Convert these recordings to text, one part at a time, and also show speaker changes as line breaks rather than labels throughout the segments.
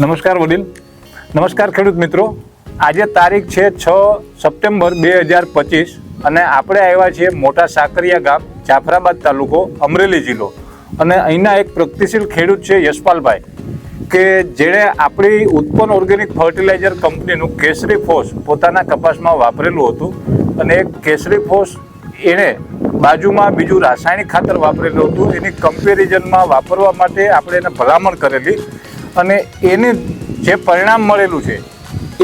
નમસ્કાર વડીલ. નમસ્કાર ખેડૂત મિત્રો. આજે તારીખ છે છ સપ્ટેમ્બર બે હજાર પચીસ અને આપણે આવ્યા છીએ મોટા સાકરિયા ગામ, જાફરાબાદ તાલુકો, અમરેલી જિલ્લો. અને અહીંના એક પ્રગતિશીલ ખેડૂત છે યશપાલભાઈ, કે જેણે આપણી ઉત્પન્ન ઓર્ગેનિક ફર્ટિલાઇઝર કંપનીનું કેસરી ફોસ પોતાના કપાસમાં વાપરેલું હતું. અને એ કેસરી ફોસ એણે બાજુમાં બીજું રાસાયણિક ખાતર વાપરેલું હતું. એની કમ્પેરિઝનમાં વાપરવા માટે આપણે એને ભલામણ કરેલી. અને એને જે પરિણામ મળેલું છે,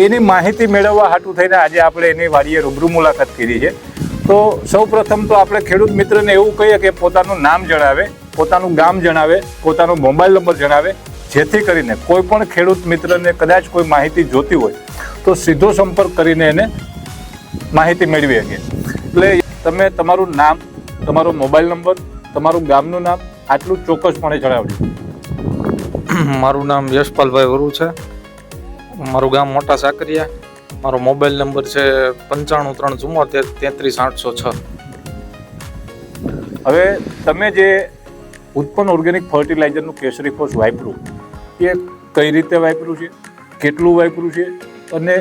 એની માહિતી મેળવવા હાટું થઈને આજે આપણે એની વાડીએ રૂબરૂ મુલાકાત કરી છે. તો સૌ પ્રથમ તો આપણે ખેડૂત મિત્રને એવું કહીએ કે પોતાનું નામ જણાવે, પોતાનું ગામ જણાવે, પોતાનો મોબાઈલ નંબર જણાવે, જેથી કરીને કોઈ પણ ખેડૂત મિત્રને કદાચ કોઈ માહિતી જોતી હોય, તો સીધો સંપર્ક કરીને એને માહિતી મેળવી શકે. એટલે તમે તમારું નામ, તમારો મોબાઈલ નંબર, તમારું ગામનું નામ આટલું ચોક્કસપણે જણાવજો.
મારું નામ યશપાલભાઈ વરુ છે. મારું ગામ મોટા સાકરિયા. મારો મોબાઈલ નંબર છે પંચાણું ત્રણ ચુમ્મોતેર તેત્રીસ આઠસો છ.
હવે તમે જે ઉત્પન્ન ઓર્ગેનિક ફર્ટિલાઇઝરનું કેસરી ફોસ વાપર્યું એ કઈ રીતે વાપર્યું છે? કેટલું વાપર્યું છે? અને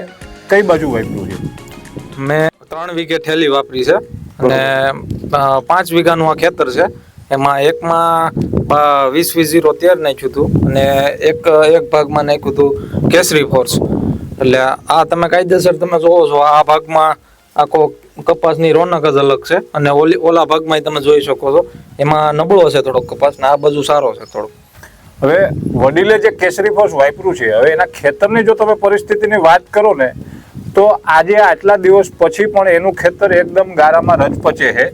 કઈ બાજુ વાપર્યું છે?
મેં ત્રણ વીઘે ઠેલી વાપરી છે. અને પાંચ વીઘાનું આ ખેતર છે. એમાં એકમાં વીસ વીસ ઝીરો તેર નાખ્યું હતું અને એક એક ભાગમાં નાખ્યું હતું કેસરી ફોર્સ. એટલે આ તમે કાયદેસર તમે જોવો છો, આ ભાગમાં આખો કપાસની રોનક જ અલગ છે અને ઓલી, ઓલા ભાગમાં તમે જોઈ શકો છો. એમાં નબળો છે થોડોક કપાસ ને આ બાજુ સારો છે થોડોક.
હવે વડીલે જે કેસરી ફોર્સ વાપર્યું છે, હવે એના ખેતરની જો તમે પરિસ્થિતિની વાત કરો ને, તો આજે આટલા દિવસ પછી પણ એનું ખેતર એકદમ ગારામાં રચપચે છે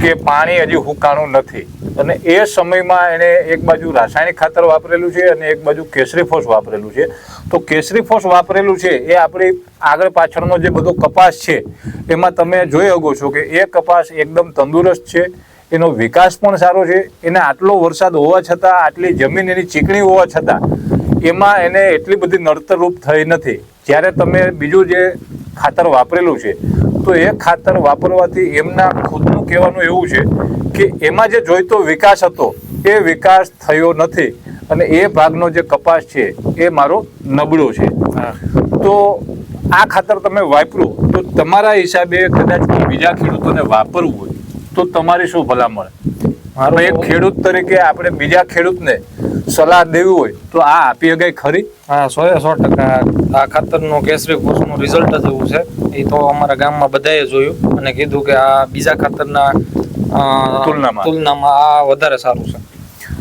કે પાણી હજી હુકાણું નથી. અને એ સમયમાં એણે એક બાજુ રાસાયણિક ખાતર વાપરેલું છે અને એક બાજુ કેસરી ફોસ વાપરેલું છે. તો કેસરી ફોસ વાપરેલું છે એ આપણી આગળ પાછળનો જે બધો કપાસ છે, એમાં તમે જોઈ શકો છો કે એ કપાસ એકદમ તંદુરસ્ત છે, એનો વિકાસ પણ સારો છે, એને આટલો વરસાદ હોવા છતાં, આટલી જમીન એની ચીકણી હોવા છતાં, એમાં એને એટલી બધી નડતરરૂપ થઈ નથી. જ્યારે તમે બીજું જે ખાતર વાપરેલું છે, તો એ ખાતર વાપરવાથી એમના ખુદનું કહેવાનું એવું છે કે એમાં જે જોઈતો વિકાસ હતો એ વિકાસ થયો નથી. અને એ ભાગનો જે કપાસ છે એ મારો નબળો છે. તો આ ખાતર તમે વાપરો તો તમારા હિસાબે કદાચ બીજા ખેડૂતોને વાપરવું હોય તો તમારી શું ભલામણ?
મારો
એક ખેડૂત તરીકે આપણે બીજા ખેડૂતને સલાહ દેવી હોય તો આ આપી શકાય ખરી?
હા સો એ સો ટકા. આ ખાતરનું કેસરી ફોર્સનું રિઝલ્ટ જ એવું છે. એ તો અમારા ગામમાં બધાએ જોયું અને કીધું કે આ બીજા ખાતરના
તુલનામાં.
તુલનામાં આ વધારે સારું છે.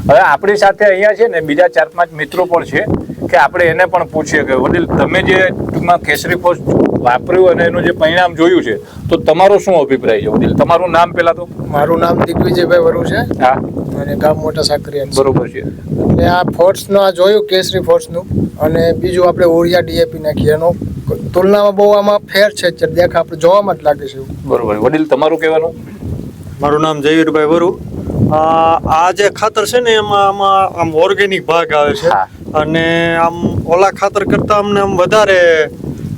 હવે આપણી સાથે અહીંયા છે ને બીજા ચાર પાંચ મિત્રો પણ છે કે આપણે એને પણ પૂછીએ કે વડીલ તમે જે ટૂંકમાં કેસરી ફોસ વાપર્યું અને એનું જે પરિણામ જોયું છે તો તમારો શું અભિપ્રાય છે વડીલ? તમારું નામ પેલા તો?
મારું નામ દિગ્વિજયભાઈ વરુ છે.
હા.
અને ગામ મોટા સાકરિયા.
બરોબર છે.
એટલે આ ફોર્સનું આ જોયું કેસરી ફોર્સનું. અને બીજું આપણે ઓરિયા ડીએપી નાખીએ. એનો તુલનામાં બહુ આમાં ફેર છે દેખ આપણે જોવામાં જ લાગે છે
બરોબર. વડીલ તમારું કહેવાનું?
મારું નામ જયવીરભાઈ વરુ. આ જે ખાતર છે ને એમાં આમાં આમ ઓર્ગેનિક ભાગ આવે છે. અને આમ ઓલા ખાતર કરતા અમને આમ વધારે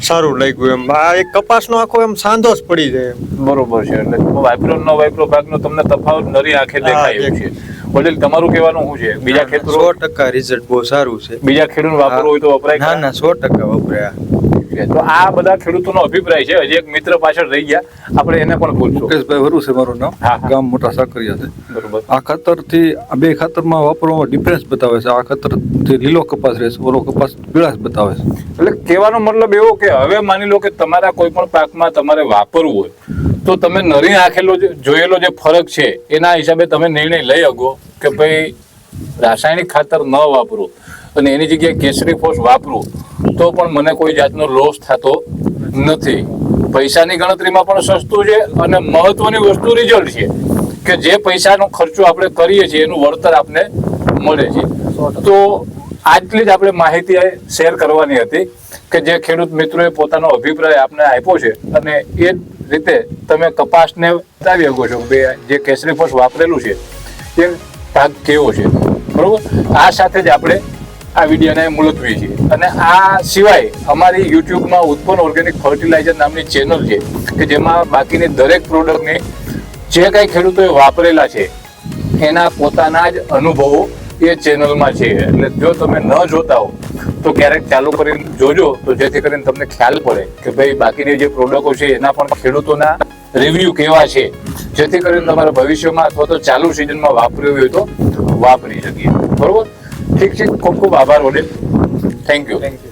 સારું લાગ્યું એમ. આ એક કપાસનો આખો એમ સાંધો જ પડી જાય
બરોબર છે એટલે વાઇપ્રો નો વાઇપ્રો ભાગનો તમને તફાવત નરી આંખે દેખાય છે. વડીલ તમારું કહેવાનું શું છે? બીજા ખેતરો?
સો ટકા રિઝલ્ટ બહુ સારું છે.
બીજા ખેડૂત વાપરવું હોય તો વપરાય
ના ના સો ટકા વપરાયા.
છે. તો આ બધા ખેડૂતોનો અભિપ્રાય છે. હજી એક મિત્ર પાછળ રહી ગયા. આપણે એને પણ પૂછશું.
મુકેશભાઈ વરુ છે મારું નામ. ગામ મોટા સાકરિયા છે.
બરોબર.
આ ખાતરથી આ બે ખાતરમાં વાપરવામાં ડિફરન્સ બતાવે છે. આ ખાતરથી લીલો કપાસ રહેશે ઓલો કપાસ પીળાશ બતાવે છે.
એટલે કહેવાનો મતલબ એવો કે હવે માની લો કે તમારા કોઈ પણ પાકમાં તમારે વાપરવું હોય તો તમે નરી આંખેલો જે જોયેલો જે ફરક છે એના હિસાબે તમે નિર્ણય લઈ શકો કે ભાઈ રાસાયણિક ખાતર ન વાપરું. અને એની જગ્યાએ કેસરી ફોસ વાપરું, તો પણ મને કોઈ જાતનો લોસ થતો નથી. પૈસાની ગણતરીમાં પણ સસ્તું છે અને મહત્વની વસ્તુ રિઝલ્ટ છે કે જે પૈસાનો ખર્ચો આપણે કરીએ છીએ, એનું વળતર આપણે મળે છે. તો આટલી જ આપણે માહિતી શેર કરવાની હતી કે જે ખેડૂત મિત્રોએ પોતાનો અભિપ્રાય આપને આપ્યો છે અને એ રીતે તમે કપાસને બતાવી શકો છો કે જે કેસરી ફોસ વાપરેલું છે, એ ભાગ કેવો છે. બરોબર? આ સાથે જ આપણે આ વિડીયોને મુલતવી છે. અને આ સિવાય અમારી યુટ્યુબમાં ઉત્પન્ન ઓર્ગેનિક ફર્ટિલાઇઝર નામની ચેનલ છે, કે જેમાં બાકીની દરેક પ્રોડક્ટને જે કાંઈ ખેડૂતોએ વાપરેલા છે, એના પોતાના જ અનુભવો એ ચેનલમાં છે. એટલે જો તમે ન જોતા હો, તો ક્યારેક ચાલુ કરીને જોજો, તો જેથી કરીને તમને ખ્યાલ પડે કે ભાઈ બાકીની જે પ્રોડક્ટો છે, એના પણ ખેડૂતોના રિવ્યુ કેવા છે. જેથી કરીને તમારા ભવિષ્યમાં અથવા તો ચાલુ સિઝનમાં વાપરવી હોય તો વાપરી શકીએ. બરોબર? ઠીક છે ખૂબ ખૂબ આભાર ઓલે થેન્ક યુ થેન્ક યુ